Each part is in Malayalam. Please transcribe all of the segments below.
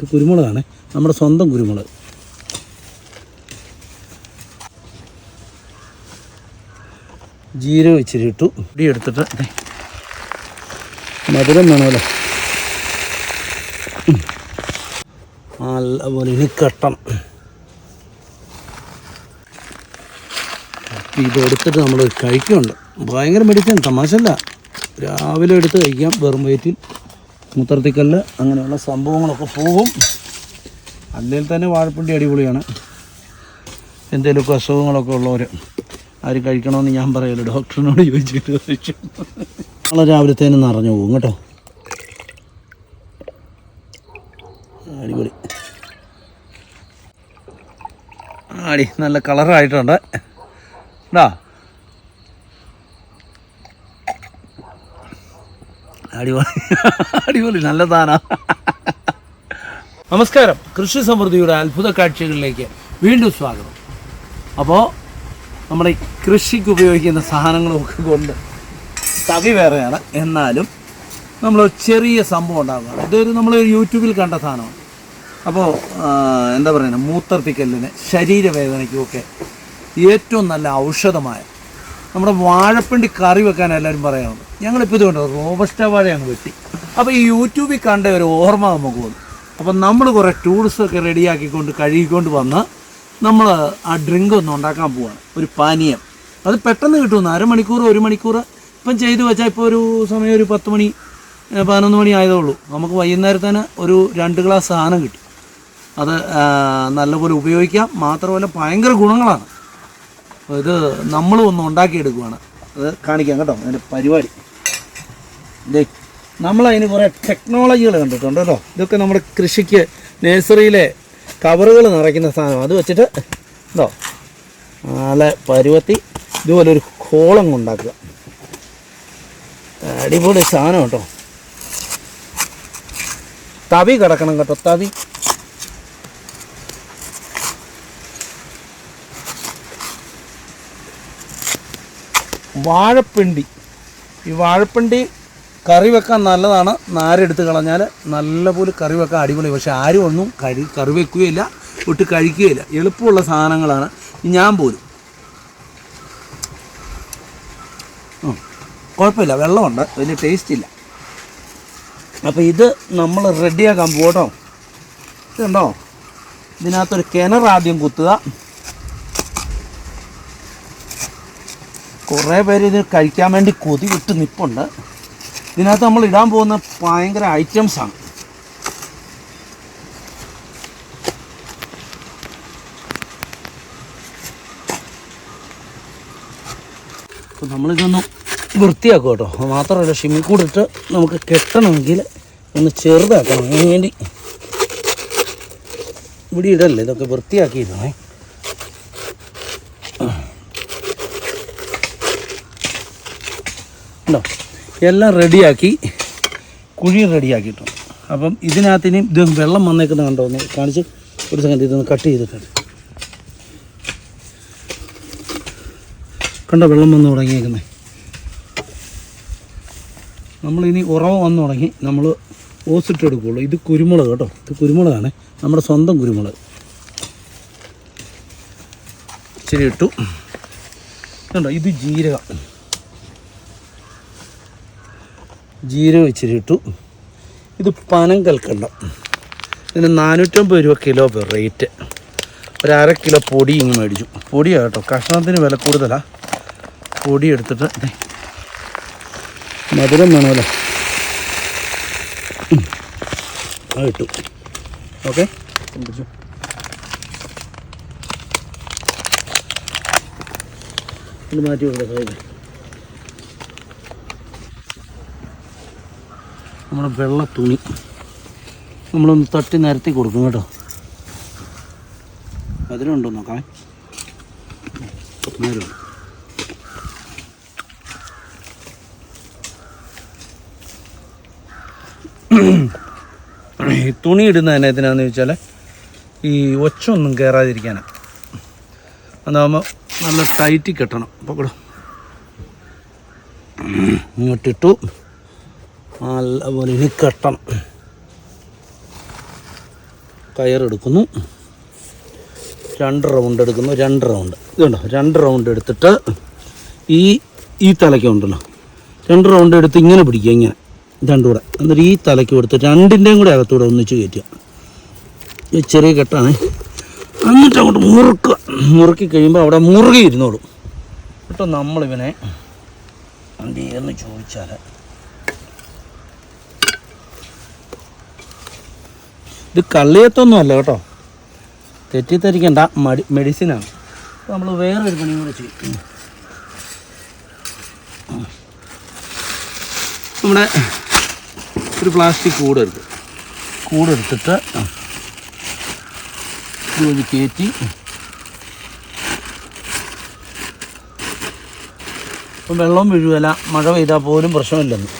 ഇത് കുരുമുളകാണ്. നമ്മുടെ സ്വന്തം കുരുമുളക്. ജീരകം ഇച്ചിരി ഇട്ടു. ഇടി എടുത്തിട്ട്. മധുരം വേണമല്ലോ. നല്ലപോലെ ഇനി കെട്ടണം അപ്പം ഇത് നമ്മൾ കഴിക്കുന്നുണ്ട്. ഭയങ്കര മെഡിസിൻ തമാശല്ല രാവിലെ എടുത്ത് കഴിക്കാം വെറും വയറ്റിൽ. മൂത്രത്തിക്കല്ല് അങ്ങനെയുള്ള സംഭവങ്ങളൊക്കെ പോകും. അല്ലെങ്കിൽ തന്നെ വാഴപ്പിണ്ടി അടിപൊളിയാണ്. എന്തെങ്കിലുമൊക്കെ അസുഖങ്ങളൊക്കെ ഉള്ളവർ ആരും കഴിക്കണമെന്ന് ഞാൻ പറയല്ലോ ഡോക്ടറിനോട് ചോദിച്ചിട്ട് കഴിച്ചു. നാളെ രാവിലത്തേന് നിറഞ്ഞു പോകും കേട്ടോ. അടിപൊളി. ആടി നല്ല കളറായിട്ടുണ്ട്. ടാ അടിപൊളി. അടിപൊളി നല്ല താനാ നമസ്കാരം. കൃഷി സമൃദ്ധിയുടെ അത്ഭുത കാഴ്ചകളിലേക്ക് വീണ്ടും സ്വാഗതം. അപ്പോൾ നമ്മുടെ കൃഷിക്ക് ഉപയോഗിക്കുന്ന സാധനങ്ങളൊക്കെ കൊണ്ട് തവി വേറെയാണ്. എന്നാലും നമ്മൾ ചെറിയ സംഭവം ഉണ്ടാകുന്നതാണ് ഇതൊരു നമ്മൾ യൂട്യൂബിൽ കണ്ട സാധനമാണ്. അപ്പോൾ എന്താ പറയുക മൂത്രത്തിക്കല്ലിന് ശരീരവേദനയ്ക്കുമൊക്കെ ഏറ്റവും നല്ല ഔഷധമായ നമ്മുടെ വാഴപ്പിണ്ടി കറി വെക്കാൻ എല്ലാവരും പറയാറുണ്ട്. ഞങ്ങളിപ്പോൾ ഇതുകൊണ്ട് റോബസ്റ്റ വാഴ ഞങ്ങൾ വെട്ടി. അപ്പോൾ ഈ യൂട്യൂബിൽ കണ്ട ഒരു ഓർമ്മ നമുക്ക് വന്നു. അപ്പം നമ്മൾ കുറേ ടൂൾസൊക്കെ റെഡിയാക്കിക്കൊണ്ട് കഴുകിക്കൊണ്ട് വന്ന് നമ്മൾ ആ ഡ്രിങ്ക് ഒന്ന് ഉണ്ടാക്കാൻ പോവാണ്. ഒരു പാനീയം. അത് പെട്ടെന്ന് കിട്ടുമെന്ന് അരമണിക്കൂർ ഒരു മണിക്കൂർ ഇപ്പം ചെയ്തു വെച്ചാൽ ഇപ്പോൾ ഒരു സമയം ഒരു പത്ത് മണി പതിനൊന്ന് മണി ആയതേ ഉള്ളൂ. നമുക്ക് വൈകുന്നേരത്തേന് ഒരു രണ്ട് ഗ്ലാസ് സാധനം കിട്ടും. അത് നല്ലപോലെ ഉപയോഗിക്കാം. മാത്രമല്ല ഭയങ്കര ഗുണങ്ങളാണ്. ഇത് നമ്മളും ഒന്ന് ഉണ്ടാക്കിയെടുക്കുവാണ്. അത് കാണിക്കാം കേട്ടോ അതിന്റെ പരിപാടി. ഇതേ നമ്മളതിന് കുറേ ടെക്നോളജികൾ കണ്ടിട്ടുണ്ട് കേട്ടോ ഇതൊക്കെ നമ്മുടെ കൃഷിക്ക് നേഴ്സറിയിലെ കവറുകൾ നിറയ്ക്കുന്ന സാധനം അത് വെച്ചിട്ട് എന്തോ നല്ല പരുവത്തി ഇതുപോലെ ഒരു കോളം ഉണ്ടാക്കുക അടിപൊളി സാധനം കേട്ടോ തവി കിടക്കണം കേട്ടോ തവി. വാഴപ്പിണ്ടി. ഈ വാഴപ്പിണ്ടി കറി വെക്കാൻ നല്ലതാണ്. നാരെടുത്ത് കളഞ്ഞാൽ നല്ലപോലെ കറി വെക്കാൻ അടിപൊളി. പക്ഷേ ആരും ഒന്നും കരി കറി വെക്കുകയില്ല ഒട്ട് കഴിക്കുകയില്ല. എളുപ്പമുള്ള സാധനങ്ങളാണ്. ഞാൻ പോലും. കുഴപ്പമില്ല. വെള്ളമുണ്ട്. വലിയ ടേസ്റ്റ് ഇല്ല. അപ്പോൾ ഇത് നമ്മൾ റെഡിയാക്കാൻ പോകട്ടോ ഇതുണ്ടോ? ഇതിനകത്തൊരു കിണർ ആദ്യം കുത്തുക. കുറേ പേര് ഇത് കഴിക്കാൻ വേണ്ടി കൊതി വിട്ട് നിപ്പുണ്ട്. ഇതിനകത്ത് നമ്മൾ ഇടാൻ പോകുന്ന ഭയങ്കര ഐറ്റംസാണ് അപ്പോൾ നമ്മളിതൊന്ന് വൃത്തിയാക്കും കേട്ടോ. മാത്രമല്ല ഷിമ്മി കൂടെ ഇട്ട് നമുക്ക് കെട്ടണമെങ്കിൽ ഒന്ന് ചെറുതാക്കണം. അതിന് വേണ്ടി ഇവിടെ ഇടല്ലേ? ഇതൊക്കെ വൃത്തിയാക്കിയിരുന്നേ ഉണ്ടോ? എല്ലാം റെഡിയാക്കി. കുഴി റെഡിയാക്കിയിട്ടു അപ്പം ഇതിനകത്തിനും ഇത് വെള്ളം വന്നേക്കുന്ന കണ്ടോ? ഒന്ന് കാണിച്ച് ഒരു സെക്കൻഡ് ഇതൊന്ന് കട്ട് ചെയ്തിട്ടുണ്ട് കണ്ടോ വെള്ളം വന്ന് തുടങ്ങിയേക്കുന്നത് നമ്മളിനി ഉറവ വന്ന് തുടങ്ങി നമ്മൾ ഓസിട്ട് എടുക്കുകയുള്ളൂ ഇത് കുരുമുളക് കേട്ടോ. ഇത് കുരുമുളകാണ്. നമ്മുടെ സ്വന്തം കുരുമുളക്. ഇച്ചിരി ഇട്ടു. കണ്ടോ? ഇത് ജീരകം. ജീരകം ഇച്ചിരി ഇട്ടു. ഇത് പനം കൽക്കണ്ടം. ഇതിന് നാനൂറ്റമ്പത് രൂപ കിലോ റേറ്റ് ഒരു അര കിലോ പൊടി ഇങ്ങ് മേടിച്ചു. പൊടിയാണ് കേട്ടോ. കഷ്ണത്തിന് വില കൂടുതലാണ് പൊടി എടുത്തിട്ട്. മധുരം വേണമല്ലോ. അത് ഇട്ടു. ഓക്കെ? മാറ്റി വെക്കാം നമ്മുടെ വെള്ള തുണി. നമ്മളൊന്ന് തട്ടി നിരത്തി കൊടുക്കും കേട്ടോ. അതിലുണ്ടോ നോക്കാം. നേരം. ഈ തുണി ഇടുന്ന തന്നെ എന്തിനാന്ന് ചോദിച്ചാൽ ഈ ഒച്ചൊന്നും കയറാതിരിക്കാനാണ് അതാകുമ്പോൾ നല്ല ടൈറ്റ് കെട്ടണം. അപ്പോൾ ഇങ്ങോട്ടിട്ടു നല്ലപോലെ ഇനി കെട്ടണം കയറെടുക്കുന്നു. രണ്ട് റൗണ്ട് എടുക്കുന്നു. രണ്ട് റൗണ്ട് ഇതുണ്ടോ രണ്ട് റൗണ്ട് എടുത്തിട്ട് ഈ ഈ തലയ്ക്ക് രണ്ട് റൗണ്ട് എടുത്ത് ഇങ്ങനെ പിടിക്കുക ഇങ്ങനെ. രണ്ടും കൂടെ. എന്നിട്ട് ഈ തലയ്ക്ക് കൊടുത്ത് രണ്ടിന്റെയും കൂടെ അകത്തൂടെ ഒന്നിച്ച് കയറ്റുക. ചെറിയ കെട്ടാണ്. എന്നിട്ട് അങ്ങോട്ട് മുറുക്കുക. മുറുക്കി കഴിയുമ്പോൾ അവിടെ മുറുകി ഇരുന്നോളും. എന്നിട്ട് നമ്മളിവനെ എന്ത് ചെയ്യുമെന്ന് ചോദിച്ചാൽ ഇത് കള്ളിയത്തൊന്നും അല്ല കേട്ടോ. തെറ്റിദ്ധരിക്കണ്ട. മടി മെഡിസിനാണ് അപ്പോൾ നമ്മൾ വേറൊരു പണി കൂടെ ചെയ്യും. നമ്മുടെ ഒരു പ്ലാസ്റ്റിക് കൂടെടുത്ത്. കൂടെടുത്തിട്ട് ഇതുവഴി കയറ്റി ഇപ്പം വെള്ളം വീഴുകയില്ല മഴ പെയ്താൽ പോലും പ്രശ്നമില്ലെന്ന്.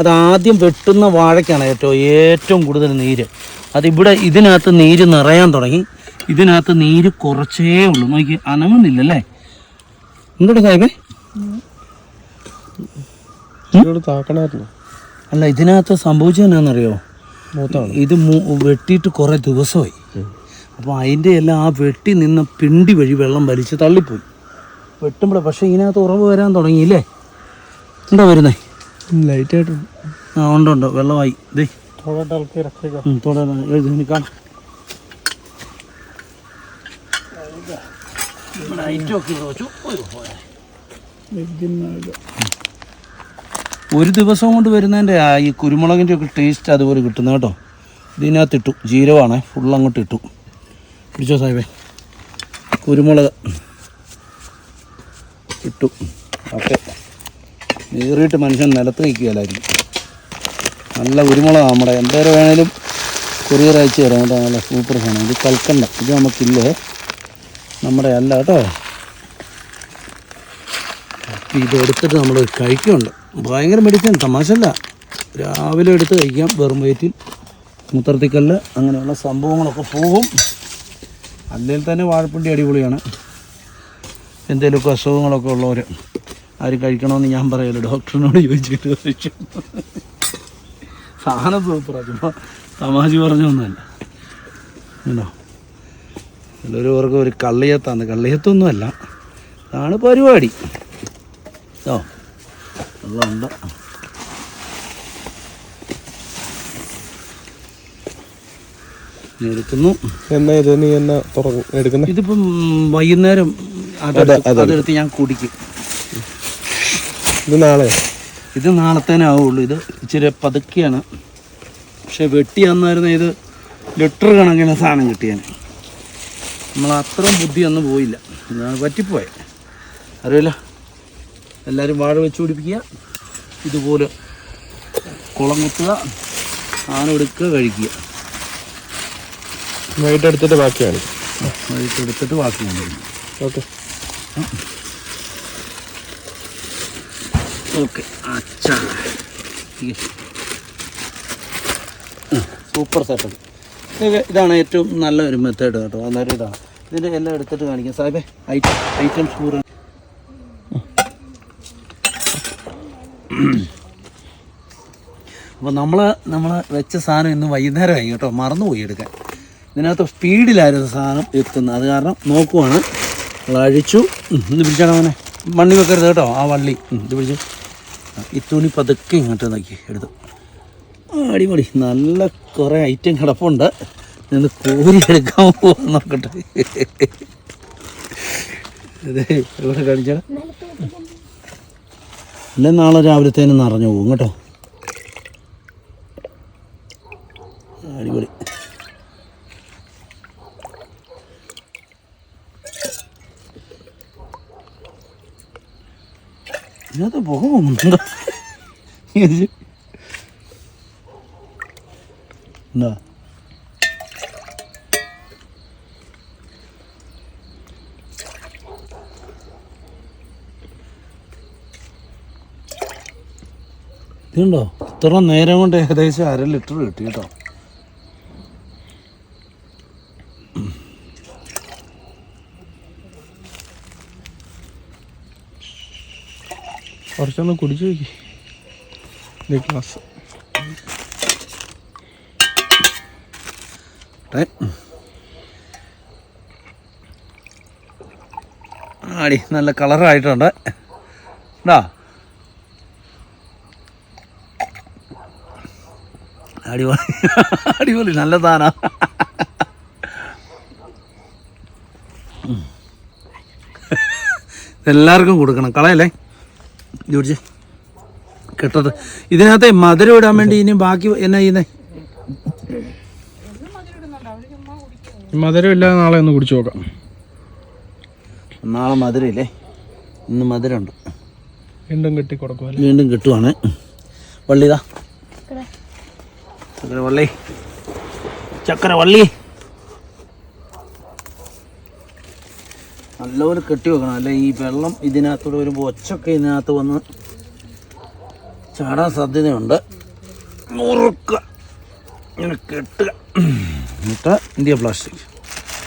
അതാദ്യം വെട്ടുന്ന വാഴയ്ക്കാണ് ഏറ്റവും ഏറ്റവും കൂടുതൽ നീര്. അതിവിടെ ഇതിനകത്ത് നീര് നിറയാൻ തുടങ്ങി. ഇതിനകത്ത് നീര് കുറച്ചേ ഉള്ളൂ. നോക്കി അനങ്ങുന്നില്ലല്ലേ? എന്തുകൊണ്ട് സാഹിബേ അല്ല ഇതിനകത്ത് സംഭവിച്ചത് എന്നാണെന്നറിയോ? മൂത്താണ്. ഇത് വെട്ടിയിട്ട് കുറേ ദിവസമായി. അപ്പോൾ അതിന്റെ എല്ലാം ആ വെട്ടി നിന്ന പിണ്ടി വഴി വെള്ളം വലിച്ച് തള്ളിപ്പോയി. വെട്ടുമ്പോൾ പക്ഷേ ഇതിനകത്ത് ഉറവ് വരാൻ തുടങ്ങിയില്ലേ? എന്താ വരുന്നേ? ലൈറ്റായിട്ട് ആ ഉണ്ടോ ഉണ്ട്. വെള്ളമായി. ദേ थोड़ा डाल के रखेगा थोड़ा ये निकाल। ഒരു ദിവസം കൊണ്ട് വരുന്നതിന്റെ ആ ഈ കുരുമുളകിന്റെ ഒക്കെ ടേസ്റ്റ് അതുപോലെ കിട്ടുന്ന കേട്ടോ. ഇതിനകത്ത് ഇട്ടു ജീരകമാണ് ഫുൾ അങ്ങോട്ട് ഇട്ടു. പിടിച്ചോ സാഹിബേ? കുരുമുളക് ഇട്ടു. ഓക്കെ. നേറിയിട്ട് മനുഷ്യൻ നിലത്ത് നിൽക്കുകയല്ലായിരിക്കും. നല്ല കുരുമുളകാണ് നമ്മുടെ. എന്തേരം വേണേലും കൊറിയർ അയച്ചു തരാം കേട്ടോ. നല്ല സൂപ്പർ സാധനം. ഇത് കൽക്കണ്ട. ഇത് നമുക്കില്ലേ? നമ്മുടെ അല്ല കേട്ടോ. ഇതെടുത്തിട്ട് നമ്മൾ കഴിക്കുന്നുണ്ട്. ഭയങ്കര മെഡിസിൻ തമാശല്ല രാവിലെ എടുത്ത് കഴിക്കാം. വെറും വയറ്റിൽ. മൂത്രത്തിക്കല്ല് അങ്ങനെയുള്ള സംഭവങ്ങളൊക്കെ പോകും. അല്ലെങ്കിൽ തന്നെ വാഴപ്പിണ്ടി അടിപൊളിയാണ്. എന്തെങ്കിലുമൊക്കെ അസുഖങ്ങളൊക്കെ ഉള്ളവർ ആര് കഴിക്കണമെന്ന് ഞാൻ പറയല്ലോ ഡോക്ടറിനോട് ചോദിച്ചിട്ട് കഴിച്ചു സാധനം സൂപ്പറാണ് ചുമ്മാ തമാശ പറഞ്ഞൊന്നുമല്ല ഉണ്ടോ ചിലർ പേർക്ക് ഒരു കള്ളിയത്താണ് കള്ളിയത്തൊന്നുമല്ല. അതാണ് പരിപാടി. ഓ അതുകൊണ്ട് എടുക്കുന്നു. എന്നാ ഇത്? നീ എന്നാ തുറന്നു ഇതിപ്പം വൈകുന്നേരം അതെടുത്ത് ഞാൻ കുടിക്കും. ഇത് നാളെ ഇത് നാളത്തേനെ ആവുള്ളൂ. ഇത് ഇച്ചിരി പതുക്കെയാണ്. പക്ഷെ വെട്ടിയാന്നായിരുന്നു ഇത് ലിറ്റർ കണക്കിന് സാധനം കിട്ടിയാൽ നമ്മൾ അത്രയും ബുദ്ധി ഒന്നും പോയില്ല. പറ്റിപ്പോയെ. അറിയില്ല. എല്ലാവരും വാഴ വെച്ച് പിടിപ്പിക്കുക. ഇതുപോലെ കുളം കുത്തുക ആന എടുക്കുക കഴിക്കുക. വൈകിട്ട് എടുത്തിട്ട് ബാക്കിയാണ്. വൈകിട്ട് എടുത്തിട്ട് ബാക്കി ഓക്കെ അച്ഛാ. സൂപ്പർ സെറ്റപ്പ് ഇതാണ് ഏറ്റവും നല്ല ഒരു മെത്തേഡ് കേട്ടോ. അന്നേരം ഇതാണ്. ഇതിന്റെ എല്ലാം എടുത്തിട്ട് കാണിക്കാം. സാഹിബേ ഐറ്റംസ് കൂടുതൽ അപ്പോൾ നമ്മൾ നമ്മൾ വെച്ച സാധനം ഇന്ന് വൈകുന്നേരമായി കേട്ടോ. മറന്നുപോയി എടുക്കാൻ. ഇതിനകത്ത് സ്പീഡിലായിരുന്നു സാധനം എത്തുന്നത്. അത് കാരണം നോക്കുവാണ്. അഴിച്ചു. ഇത് പിടിച്ചാണ് അവനെ മണ്ണി വെക്കരുത് കേട്ടോ ആ വള്ളി. ഇത് പിടിച്ചു. ഈ തുണി പതുക്കെ ഇങ്ങോട്ട് നോക്കി എടുത്തു. അടിപൊളി. നല്ല കുറേ ഐറ്റം കിടപ്പുണ്ട്. നിന്ന് കോരി എടുക്കാൻ പോകാൻ നോക്കട്ടെ. അതെ ഇവിടെ കാണിച്ചാൽ അല്ലെ നാളെ രാവിലത്തേനും നിറഞ്ഞു പോകും കേട്ടോ അടിപൊളി ഇതിനകത്ത് 먹는다. പോകുന്നുണ്ടോ 나. ഇതുണ്ടോ ഇത്ര നേരം കൊണ്ട് ഏകദേശം അര ലിറ്റർ കിട്ടി കേട്ടോ കുറച്ചൊന്ന് കുടിച്ചു നോക്കി. ഗ്ലാസ് ആടി നല്ല കളറായിട്ടുണ്ട് എന്താ അടിപൊളി. അടിപൊളി നല്ല താന എല്ലാവർക്കും കൊടുക്കണം. കളയല്ലേ? ജോർജ് കെട്ടത്. ഇതിനകത്ത് മധുരം ഇടാൻ വേണ്ടി ഇനി ബാക്കി എന്നാ ചെയ്യുന്നേ? മധുരം ഇല്ലാതെ നാളെ ഒന്ന് കുടിച്ചു നോക്കാം. നാളെ മധുരം ഇല്ലേ ഇന്ന് മധുരമുണ്ട്. വീണ്ടും കെട്ടി കൊടുക്കുക വീണ്ടും കിട്ടുവാണ്. വള്ളിതാ ചക്കര വള്ളി ചക്കര വള്ളി നല്ലപോലെ കെട്ടി വെക്കണം. അല്ലെ ഈ വെള്ളം ഇതിനകത്തൂടെ വരുമ്പോൾ ഒച്ചൊക്കെ ഇതിനകത്ത് വന്ന് ചാടാൻ സാധ്യതയുണ്ട്. മുറുക്കുക ഇങ്ങനെ കെട്ടുക. എന്നിട്ട് ഇന്ത്യ പ്ലാസ്റ്റിക്.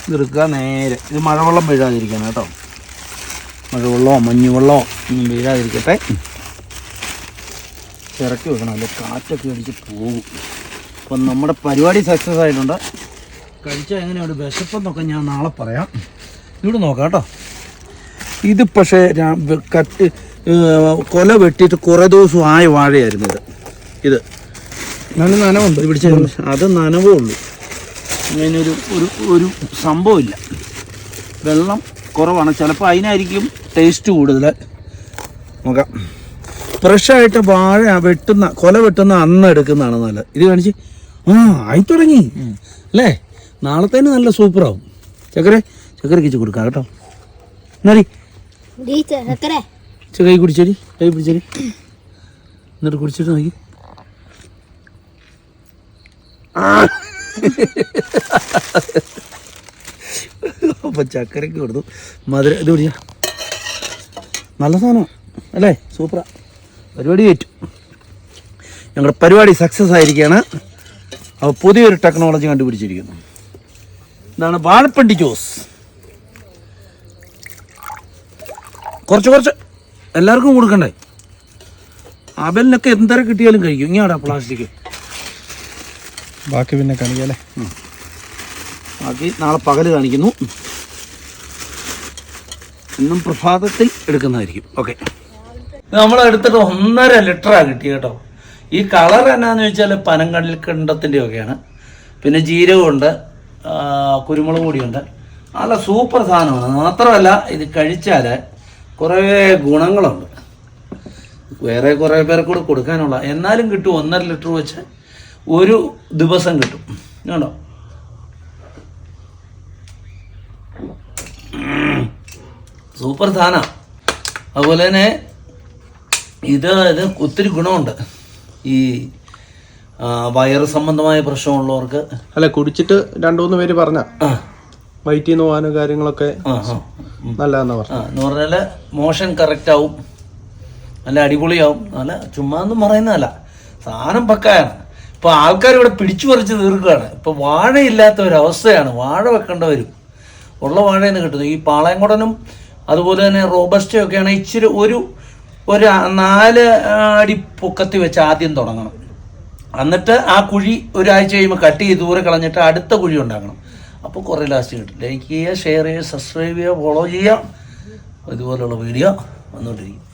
ഇതെടുക്കുക നേരെ. ഇത് മഴവെള്ളം വീഴാതിരിക്കണം കേട്ടോ. മഴവെള്ളമോ മഞ്ഞുവെള്ളമോ ഒന്നും വീഴാതിരിക്കട്ടെ. ഇറക്കി വെക്കണം. അല്ലെ കാറ്റൊക്കെ അടിച്ച് പോകും. അപ്പം നമ്മുടെ പരിപാടി സക്സസ് ആയിട്ടുണ്ട്. കഴിച്ചാൽ എങ്ങനെയുണ്ട്? വിശപ്പെന്നൊക്കെ ഞാൻ നാളെ പറയാം. ഇവിടെ നോക്കാം കേട്ടോ. ഇത് പക്ഷേ കട്ട് കൊല വെട്ടിയിട്ട് കുറേ ദിവസം ആയ വാഴയായിരുന്നു ഇത്. ഇത്. നല്ല നനവുണ്ട് ഇവിടെ പിടിച്ച അത് നനവേ ഉള്ളൂ. അതിനൊരു ഒരു ഒരു സംഭവമില്ല. വെള്ളം കുറവാണ്. ചിലപ്പോൾ അതിനായിരിക്കും ടേസ്റ്റ് കൂടുതൽ. നോക്കാം. ഫ്രഷായിട്ട് വാഴ വെട്ടുന്ന കൊല വെട്ടുന്ന അന്ന് എടുക്കുന്നതാണ് നല്ലത്. ഇത് കാണിച്ച് ആ ആയി തുടങ്ങി. അല്ലേ? നാളത്തേന് നല്ല സൂപ്പറാവും ചക്കര ചക്കരക്ക് കിച്ചു കൊടുക്കാം കേട്ടോ. ചക്കരെ. ഇച്ച കൈ കുടിച്ചേരി കൈ പിടിച്ചേരി എന്നിട്ട് കുടിച്ചിട്ട് നോക്കി. അപ്പൊ ചക്കരക്ക് കൊടുത്തു. മധുര ഇത് പിടിച്ച നല്ല സാധനം. അല്ലേ? സൂപ്പറാ. പരിപാടി ഏറ്റു. ഞങ്ങളുടെ പരിപാടി സക്സസ് ആയിരിക്കുകയാണ് അപ്പോൾ പുതിയൊരു ടെക്നോളജി കണ്ടുപിടിച്ചിരിക്കുന്നു. ഇതാണ് വാഴപ്പണ്ടി ജ്യൂസ് കുറച്ച് കുറച്ച് എല്ലാവർക്കും കൊടുക്കണ്ടേ? അവലിനൊക്കെ എന്തര കിട്ടിയാലും കഴിക്കും. ഇങ്ങാടാ പ്ലാസ്റ്റിക്. ബാക്കി പിന്നെ കാണിക്കാല്ലേ ബാക്കി നാളെ പകൽ കാണിക്കുന്നു. ഇന്നും പ്രഭാതത്തിൽ എടുക്കുന്നതായിരിക്കും. ഓക്കെ. നമ്മൾ എടുത്തിട്ട് ഒന്നര ലിറ്ററാണ് കിട്ടിയ കേട്ടോ. ഈ കളർ എന്നാന്ന് വെച്ചാൽ പനങ്കടൽ കണ്ടത്തിന്റെ ഒക്കെയാണ്. പിന്നെ ജീരകമുണ്ട് കുരുമുളക് പൊടിയുണ്ട്. നല്ല സൂപ്പർ സാധനമാണ്. മാത്രമല്ല ഇത് കഴിച്ചാൽ കുറേ ഗുണങ്ങളുണ്ട്. വേറെ കുറേ പേർ കൂടെ കൊടുക്കാനുള്ള. എന്നാലും കിട്ടും ഒന്നര ലിറ്റർ വെച്ച് ഒരു ദിവസം കിട്ടും. കണ്ടോ? സൂപ്പർ സാധനം. അതുപോലെ തന്നെ ഇത് ഇത് ഒത്തിരി ഗുണമുണ്ട്. ഈ വയറ് സംബന്ധമായ പ്രശ്നമുള്ളവർക്ക്. അല്ല കുടിച്ചിട്ട് രണ്ടു മൂന്ന് പേര് പറഞ്ഞ വയറ്റിൽ നിന്ന് പോകാനും കാര്യങ്ങളൊക്കെ. നല്ലതെന്നാ പറഞ്ഞു മോഷൻ കറക്റ്റ് ആവും. നല്ല അടിപൊളിയാവും. നല്ല ചുമ്മാ ഒന്നും പറയുന്നതല്ല. സാധനം പക്കായാണ്. ഇപ്പൊ ആൾക്കാർ ഇവിടെ പിടിച്ചു പറിച്ച് തീർക്കുകയാണ്. ഇപ്പൊ വാഴയില്ലാത്ത ഒരവസ്ഥയാണ് വാഴ വെക്കേണ്ട വരും ഉള്ള വാഴയിൽ നിന്ന് കിട്ടുന്നു. ഈ പാളയംകുടനും അതുപോലെ തന്നെ റോബസ്റ്റയും ഒക്കെയാണ് ഇച്ചിരി ഒരു ഒരു നാല് അടി പൊക്കത്തി വെച്ച് ആദ്യം തുടങ്ങണം. എന്നിട്ട് ആ കുഴി ഒരാഴ്ച കഴിയുമ്പോൾ കട്ട് ചെയ്ത് ദൂരെ കളഞ്ഞിട്ട് അടുത്ത കുഴി ഉണ്ടാക്കണം. അപ്പോൾ കുറേ ലാസ്റ്റ് കിട്ടും. ലൈക്ക് ചെയ്യുക ഷെയർ ചെയ്യുക സബ്സ്ക്രൈബ് ചെയ്യുക ഫോളോ ചെയ്യുക. ഇതുപോലുള്ള വീഡിയോ വന്നുകൊണ്ടിരിക്കും